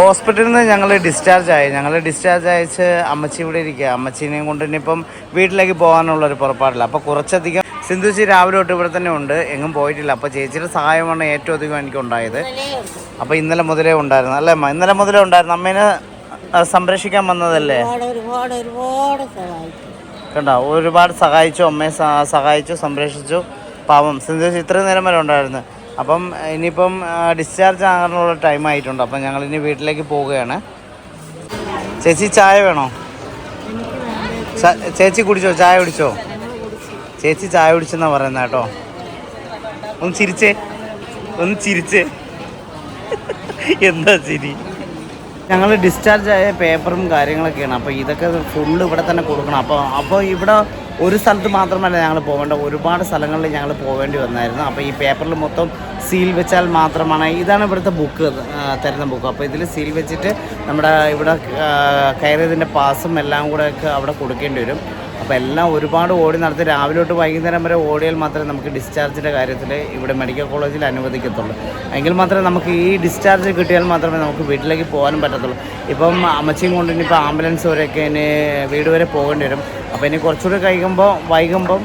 ഹോസ്പിറ്റലിൽ നിന്ന് ഞങ്ങൾ ഡിസ്ചാർജ് ആയി. ഞങ്ങൾ ഡിസ്ചാർജ് അയച്ച് അമ്മച്ചി ഇവിടെ ഇരിക്കുക അമ്മച്ചീനെയും കൊണ്ട് ഇനിയിപ്പം വീട്ടിലേക്ക് പോകാനുള്ളൊരു പുറപ്പാടില്ല. അപ്പോൾ കുറച്ചധികം സിന്ധുച്ചി രാവിലെ തൊട്ട് ഇവിടെ തന്നെ ഉണ്ട്. എങ്ങും പോയിട്ടില്ല. അപ്പോൾ ചേച്ചിയുടെ സഹായമാണ് ഏറ്റവും അധികം എനിക്ക് ഉണ്ടായത് അപ്പോൾ ഇന്നലെ മുതലേ ഉണ്ടായിരുന്നു. അല്ലേ അമ്മ? ഇന്നലെ മുതലേ ഉണ്ടായിരുന്നു. അമ്മേനെ സംരക്ഷിക്കാൻ വന്നതല്ലേ? കണ്ടോ? ഒരുപാട് സഹായിച്ചു. അമ്മയെ സഹായിച്ചു സംരക്ഷിച്ചു. പാവം. സിന്ധു ഇത്രയും നേരം വരെ ഉണ്ടായിരുന്നു. അപ്പം ഇനിയിപ്പം ഡിസ്ചാർജ് ആകാനുള്ള ടൈം ആയിട്ടുണ്ട്. അപ്പം ഞങ്ങൾ ഇനി വീട്ടിലേക്ക് പോവുകയാണ്. ചേച്ചി ചായ വേണോ? ചേച്ചി കുടിച്ചോ? ചായ കുടിച്ചോ? ചേച്ചി ചായ കുടിച്ചെന്നാ പറയുന്നത് കേട്ടോ. ഒന്ന് ചിരിച്ചേ. ഒന്ന് ചിരിച്ചേ. എന്താ ചിരി? ഞങ്ങൾ ഡിസ്ചാർജ് ആയ പേപ്പറും കാര്യങ്ങളൊക്കെയാണ്. അപ്പോൾ ഇതൊക്കെ ഫുള്ള് ഇവിടെ തന്നെ കൊടുക്കണം. അപ്പോൾ അപ്പോൾ ഇവിടെ ഒരു സ്ഥലത്ത് മാത്രമല്ല ഞങ്ങൾ പോകേണ്ട ഒരുപാട് സ്ഥലങ്ങളിൽ ഞങ്ങൾ പോകേണ്ടി വന്നായിരുന്നു. അപ്പോൾ ഈ പേപ്പറിൽ മൊത്തം സീൽ വെച്ചാൽ മാത്രമാണ്. ഇതാണ് ഇവിടുത്തെ ബുക്ക് തരുന്ന ബുക്ക് അപ്പോൾ ഇതിൽ സീൽ വെച്ചിട്ട് നമ്മുടെ ഇവിടെ കയറിയതിന്റെ പാസും എല്ലാം കൂടെ ഒക്കെ അവിടെ കൊടുക്കേണ്ടി വരും. അപ്പോൾ എല്ലാം ഒരുപാട് ഓടി നടത്തി രാവിലെ തൊട്ട് വൈകുന്നേരം വരെ ഓടിയാൽ മാത്രമേ നമുക്ക് ഡിസ്ചാർജിന്റെ കാര്യത്തിൽ ഇവിടെ മെഡിക്കൽ കോളേജിൽ അനുവദിക്കത്തുള്ളൂ. എങ്കിൽ മാത്രമേ നമുക്ക് ഈ ഡിസ്ചാർജ് കിട്ടിയാൽ മാത്രമേ നമുക്ക് വീട്ടിലേക്ക് പോകാനും പറ്റത്തുള്ളൂ. ഇപ്പം അമ്മച്ചിയും കൊണ്ട് ഇനിയിപ്പോൾ ആംബുലൻസ് വരെയൊക്കെ ഇനി വീട് വരെ പോകേണ്ടി വരും. അപ്പോൾ ഇനി കുറച്ചുകൂടി കഴിക്കുമ്പോൾ വൈകുമ്പം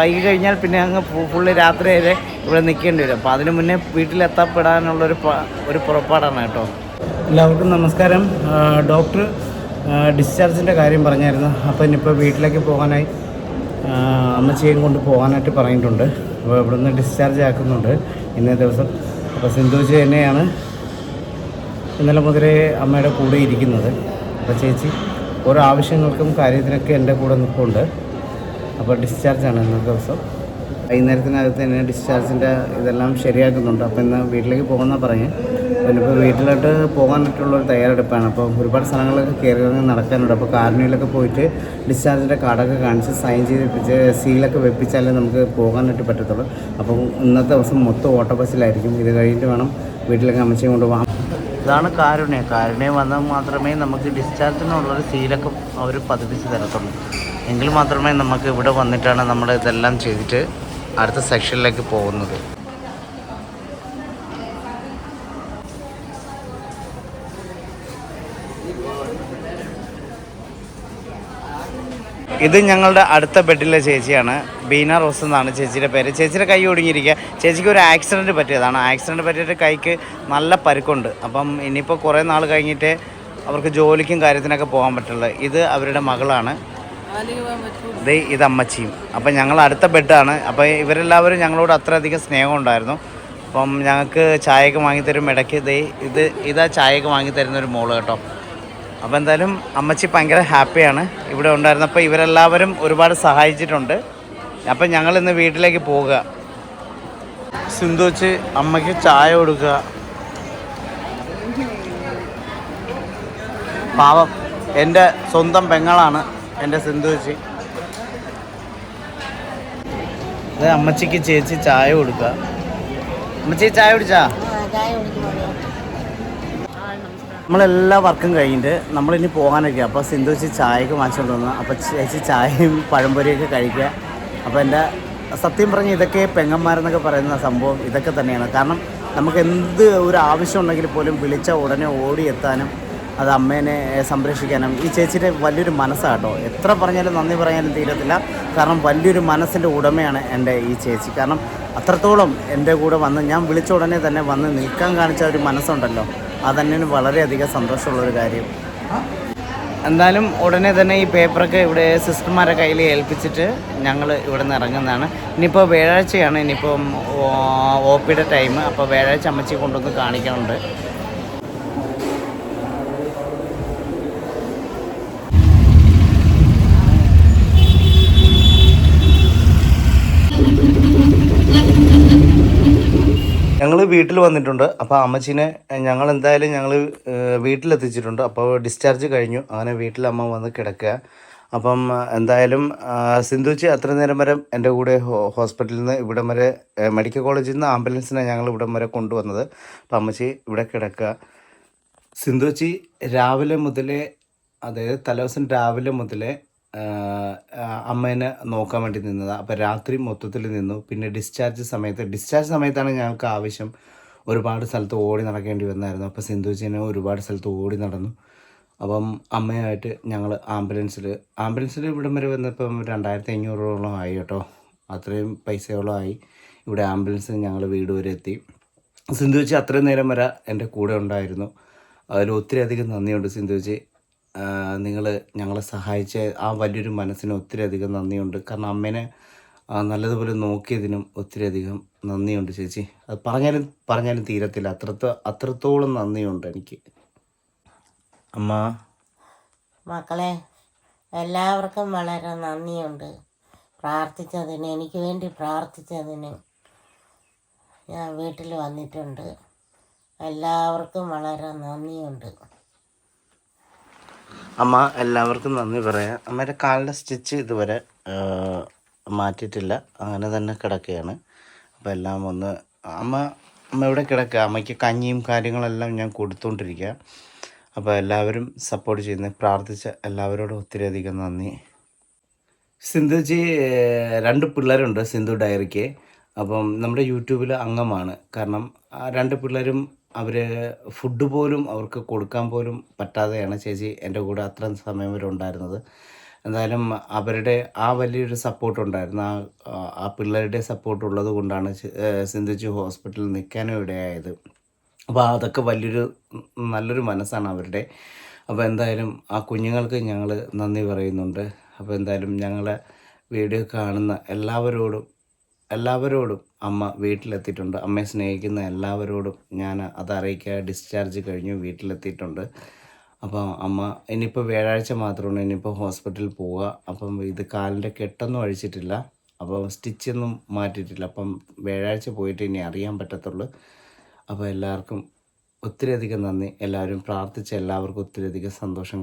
വൈകി കഴിഞ്ഞാൽ പിന്നെ അങ്ങ് ഫുള്ള് രാത്രി വരെ ഇവിടെ നിൽക്കേണ്ടി വരും. അപ്പോൾ അതിന് മുന്നേ വീട്ടിലെത്തപ്പെടാനുള്ളൊരു ഒരു പുറപ്പാടാണ് കേട്ടോ. എല്ലാവർക്കും നമസ്കാരം. ഡോക്ടർ ഡിസ്ചാർജിന്റെ കാര്യം പറഞ്ഞായിരുന്നു. അപ്പോൾ ഇനിയിപ്പോൾ വീട്ടിലേക്ക് പോകാനായി അമ്മച്ചിയും കൊണ്ട് പോകാനായിട്ട് പറഞ്ഞിട്ടുണ്ട്. അപ്പോൾ ഇവിടുന്ന് ഡിസ്ചാർജ് ആക്കുന്നുണ്ട് ഇന്നേ ദിവസം. അപ്പോൾ സിന്ധുജി തന്നെയാണ് ഇന്നലെ മുതലേ അമ്മയുടെ കൂടെ ഇരിക്കുന്നത്. അപ്പോൾ ചേച്ചി ഓരോ ആവശ്യങ്ങൾക്കും കാര്യത്തിനൊക്കെ എന്റെ കൂടെ നിൽപ്പുണ്ട്. അപ്പോൾ ഡിസ്ചാർജാണ് ഇന്നത്തെ ദിവസം. വൈകുന്നേരത്തിനകത്ത് തന്നെ ഡിസ്ചാർജിന്റെ ഇതെല്ലാം ശരിയാക്കുന്നുണ്ട്. അപ്പോൾ ഇന്ന് വീട്ടിലേക്ക് പോകുന്ന പറഞ്ഞ്. പിന്നിപ്പോൾ വീട്ടിലോട്ട് പോകാനായിട്ടുള്ളൊരു തയ്യാറെടുപ്പാണ്. അപ്പോൾ ഒരുപാട് സ്ഥലങ്ങളിലൊക്കെ കയറി ഇറങ്ങി നടക്കാനുണ്ട്. അപ്പോൾ കാരണിയിലൊക്കെ പോയിട്ട് ഡിസ്ചാർജിന്റെ കാർഡൊക്കെ കാണിച്ച് സൈൻ ചെയ്തിപ്പിച്ച് സീലൊക്കെ വെപ്പിച്ചാലേ നമുക്ക് പോകാനായിട്ട് പറ്റത്തുള്ളൂ. അപ്പോൾ ഇന്നത്തെ ദിവസം മൊത്തം ഓട്ടോ ബസ്സിലായിരിക്കും. ഇത് കഴിഞ്ഞിട്ട് വേണം വീട്ടിലേക്ക് അമ്മച്ചയും കൊണ്ടുപോകാം ഇതാണ് കാരുണ്യം. കാരുണ്യം വന്നാൽ മാത്രമേ നമുക്ക് ഡിസ്ചാർജിനുള്ളൊരു സീലൊക്കെ അവർ പതിപ്പിച്ച് തരത്തുള്ളൂ. എങ്കിൽ മാത്രമേ നമുക്ക് ഇവിടെ വന്നിട്ടാണ് നമ്മൾ ഇതെല്ലാം ചെയ്തിട്ട് അടുത്ത സെക്ഷനിലേക്ക് പോകുന്നത്. ഇത് ഞങ്ങളുടെ അടുത്ത ബെഡിലെ ചേച്ചിയാണ്. ബീന റോസ് എന്നാണ് ചേച്ചിയുടെ പേര്. ചേച്ചിയുടെ കൈ ഒടുങ്ങിയിരിക്കുക. ചേച്ചിക്ക് ഒരു ആക്സിഡന്റ് പറ്റിയതാണ്. ആക്സിഡന്റ് പറ്റിയിട്ട് കൈക്ക് നല്ല പരുക്കുണ്ട്. അപ്പം ഇനിയിപ്പോൾ കുറേ നാൾ കഴിഞ്ഞിട്ട് അവർക്ക് ജോലിക്കും കാര്യത്തിനൊക്കെ പോകാൻ പറ്റുള്ളൂ. ഇത് അവരുടെ മകളാണ്. ദേ ഇത് അമ്മച്ചിയും അപ്പം ഞങ്ങൾ അടുത്ത ബെഡാണ്. അപ്പോൾ ഇവരെല്ലാവരും ഞങ്ങളോട് അത്രയധികം സ്നേഹം ഉണ്ടായിരുന്നു. അപ്പം ഞങ്ങൾക്ക് ചായയൊക്കെ വാങ്ങിത്തരും ഇടയ്ക്ക് ദേ ഇത് ഇതാ ചായയൊക്കെ വാങ്ങിത്തരുന്ന ഒരു മോൾ കേട്ടോ. അപ്പോൾ എന്തായാലും അമ്മച്ചി ഭയങ്കര ഹാപ്പിയാണ്. ഇവിടെ ഉണ്ടായിരുന്നപ്പോൾ ഇവരെല്ലാവരും ഒരുപാട് സഹായിച്ചിട്ടുണ്ട്. അപ്പം ഞങ്ങൾ ഇന്ന് വീട്ടിലേക്ക് പോവുക. സിന്ധുച്ച് അമ്മയ്ക്ക് ചായ കൊടുക്കുക. പാവം. എന്റെ സ്വന്തം പെങ്ങളാണ്. എന്റെ സിന്ധു ചേച്ചി. ഇത് അമ്മച്ചിക്ക് ചേച്ചി ചായ കൊടുക്കുക അമ്മച്ചി ചായ കുടിച്ചാ? നമ്മളെല്ലാ വർക്കും കഴിഞ്ഞിട്ട് നമ്മളിനി പോകാനൊക്കെ അപ്പോൾ സിന്ധു ചേച്ചി ചായയൊക്കെ വാങ്ങിച്ചുകൊണ്ട് വന്നു അപ്പോൾ ചേച്ചി ചായയും പഴംപൊരിയൊക്കെ കഴിക്കുക. അപ്പോൾ എന്റെ സത്യം പറഞ്ഞ ഇതൊക്കെ പെങ്ങന്മാരെന്നൊക്കെ പറയുന്ന സംഭവം ഇതൊക്കെ തന്നെയാണ്. കാരണം നമുക്ക് എന്ത് ഒരു ആവശ്യം ഉണ്ടെങ്കിൽ പോലും വിളിച്ച ഉടനെ ഓടിയെത്താനും അത് അമ്മേനെ സംരക്ഷിക്കാനും ഈ ചേച്ചിയുടെ വലിയൊരു മനസ്സാണ് കേട്ടോ എത്ര പറഞ്ഞാലും നന്ദി പറയാനും തീരത്തില്ല കാരണം വലിയൊരു മനസ്സിന്റെ ഉടമയാണ് എന്റെ ഈ ചേച്ചി കാരണം അത്രത്തോളം എന്റെ കൂടെ വന്ന് ഞാൻ വിളിച്ച ഉടനെ തന്നെ വന്ന് നിൽക്കാൻ കാണിച്ച ഒരു മനസ്സുണ്ടല്ലോ അത് തന്നെയാണ് വളരെയധികം സന്തോഷമുള്ളൊരു കാര്യം എന്തായാലും ഉടനെ തന്നെ ഈ പേപ്പറൊക്കെ ഇവിടെ സിസ്റ്റർമാരെ കയ്യിൽ ഏൽപ്പിച്ചിട്ട് ഞങ്ങൾ ഇവിടെ നിന്ന് ഇറങ്ങുന്നതാണ് ഇനിയിപ്പോൾ വ്യാഴാഴ്ചയാണ് ഇനിയിപ്പം ഒ പിയുടെ ടൈം അപ്പോൾ വ്യാഴാഴ്ച അമ്മച്ചി കൊണ്ടുവന്ന് കാണിക്കാനുണ്ട് ഞങ്ങൾ വീട്ടിൽ വന്നിട്ടുണ്ട്. അപ്പോൾ അമ്മച്ചിനെ ഞങ്ങൾ എന്തായാലും ഞങ്ങൾ വീട്ടിലെത്തിച്ചിട്ടുണ്ട്. അപ്പോൾ ഡിസ്ചാർജ് കഴിഞ്ഞു. അങ്ങനെ വീട്ടിൽ അമ്മ വന്ന് കിടക്കുക അപ്പം എന്തായാലും സിന്ധുച്ചി അത്ര നേരം വരെ എന്റെ കൂടെ ഹോസ്പിറ്റലിൽ നിന്ന് ഇവിടം വരെ മെഡിക്കൽ കോളേജിൽ നിന്ന് ആംബുലൻസിനെ ഞങ്ങൾ ഇവിടം വരെ കൊണ്ടുവന്നത്. അപ്പം അമ്മച്ചി ഇവിടെ കിടക്കുക സിന്ധുച്ചി രാവിലെ മുതലേ അതായത് തലേദിവസം രാവിലെ മുതലേ അമ്മേനെ നോക്കാൻ വേണ്ടി നിന്നത്. അപ്പോൾ രാത്രി മൊത്തത്തിൽ നിന്നു. പിന്നെ ഡിസ്ചാർജ് സമയത്ത് ഡിസ്ചാർജ് സമയത്താണ് ഞങ്ങൾക്ക് ആവശ്യം ഒരുപാട് സ്ഥലത്ത് ഓടി നടക്കേണ്ടി വന്നായിരുന്നു. അപ്പോൾ സിന്ധുജിനെ ഒരുപാട് സ്ഥലത്ത് ഓടി നടന്നു. അപ്പം അമ്മയായിട്ട് ഞങ്ങൾ ആംബുലൻസിൽ ആംബുലൻസിൽ ഇവിടം വരെ വന്നപ്പം രണ്ടായിരത്തി അഞ്ഞൂറോളം ആയി കേട്ടോ. അത്രയും പൈസയോളം ആയി. ഇവിടെ ആംബുലൻസ് ഞങ്ങൾ വീട് വരെ എത്തി. സിന്ധു ചേച്ചി അത്രയും നേരം വരെ എന്റെ കൂടെ ഉണ്ടായിരുന്നു. അതിൽ ഒത്തിരി അധികം നന്ദിയുണ്ട് സിന്ധു ചേച്ചി നിങ്ങൾ ഞങ്ങളെ സഹായിച്ച. ആ വലിയൊരു മനസ്സിന് ഒത്തിരി അധികം നന്ദിയുണ്ട്. കാരണം അമ്മേനെ നല്ലതുപോലെ നോക്കിയതിനും ഒത്തിരി അധികം നന്ദിയുണ്ട് ചേച്ചി. അത് പറഞ്ഞാലും പറഞ്ഞാലും തീരത്തില്ല. അത്രത്തോ അത്രത്തോളം നന്ദിയുണ്ട് എനിക്ക്. അമ്മ. മക്കളെ എല്ലാവർക്കും വളരെ നന്ദിയുണ്ട്. പ്രാർത്ഥിച്ചതിന് എനിക്ക് വേണ്ടി പ്രാർത്ഥിച്ചതിന് ഞാൻ വീട്ടിൽ വന്നിട്ടുണ്ട്. എല്ലാവർക്കും വളരെ നന്ദിയുണ്ട്. അമ്മ എല്ലാവർക്കും നന്ദി പറയാം. അമ്മയുടെ കാലിന്റെ സ്റ്റിച്ച് ഇതുവരെ മാറ്റിയിട്ടില്ല. അങ്ങനെ തന്നെ കിടക്കുകയാണ്. അപ്പോൾ എല്ലാം ഒന്ന് അമ്മ അമ്മ ഇവിടെ കിടക്കുക? അമ്മയ്ക്ക് കഞ്ഞിയും കാര്യങ്ങളെല്ലാം ഞാൻ കൊടുത്തുകൊണ്ടിരിക്കുക അപ്പോൾ എല്ലാവരും സപ്പോർട്ട് ചെയ്യുന്ന. പ്രാർത്ഥിച്ച എല്ലാവരോടും ഒത്തിരി അധികം നന്ദി. സിന്ധുജി രണ്ട് പിള്ളേരുണ്ട് സിന്ധു ഡയറിക്ക്. അപ്പം നമ്മുടെ യൂട്യൂബിൽ അംഗമാണ്. കാരണം രണ്ട് പിള്ളേരും അവർ ഫുഡ് പോലും അവർക്ക് കൊടുക്കാൻ പോലും പറ്റാതെയാണ് ചേച്ചി എന്റെ കൂടെ അത്രയും സമയം വരെ ഉണ്ടായിരുന്നത്. എന്തായാലും അവരുടെ ആ വലിയൊരു സപ്പോർട്ട് ഉണ്ടായിരുന്നു. ആ ആ പിള്ളേരുടെ സപ്പോർട്ട് ഉള്ളത് കൊണ്ടാണ് സിന്ധിച്ചു ഹോസ്പിറ്റലിൽ നിൽക്കാനും ഇടയായത് അപ്പോൾ അതൊക്കെ വലിയൊരു നല്ലൊരു മനസ്സാണ് അവരുടെ. അപ്പോൾ എന്തായാലും ആ കുഞ്ഞുങ്ങൾക്ക് ഞങ്ങൾ നന്ദി പറയുന്നുണ്ട്. അപ്പോൾ എന്തായാലും ഞങ്ങളെ വീഡിയോ കാണുന്ന എല്ലാവരോടും എല്ലാവരോടും അമ്മ വീട്ടിലെത്തിയിട്ടുണ്ട്. അമ്മയെ സ്നേഹിക്കുന്ന എല്ലാവരോടും ഞാൻ അതറിയിക്കാൻ ഡിസ്ചാർജ് കഴിഞ്ഞു വീട്ടിലെത്തിയിട്ടുണ്ട്. അപ്പോൾ അമ്മ ഇനിയിപ്പോൾ വ്യാഴാഴ്ച മാത്രമാണ് ഇനിയിപ്പോൾ ഹോസ്പിറ്റലിൽ പോവുക. അപ്പം ഇത് കാലിന്റെ കെട്ടൊന്നും അഴിച്ചിട്ടില്ല. അപ്പം സ്റ്റിച്ചൊന്നും മാറ്റിയിട്ടില്ല. അപ്പം വ്യാഴാഴ്ച പോയിട്ട് ഇനി അറിയാൻ പറ്റത്തുള്ളൂ. അപ്പോൾ എല്ലാവർക്കും ഒത്തിരി അധികം നന്ദി. എല്ലാവരും പ്രാർത്ഥിച്ച എല്ലാവർക്കും ഒത്തിരി അധികം സന്തോഷം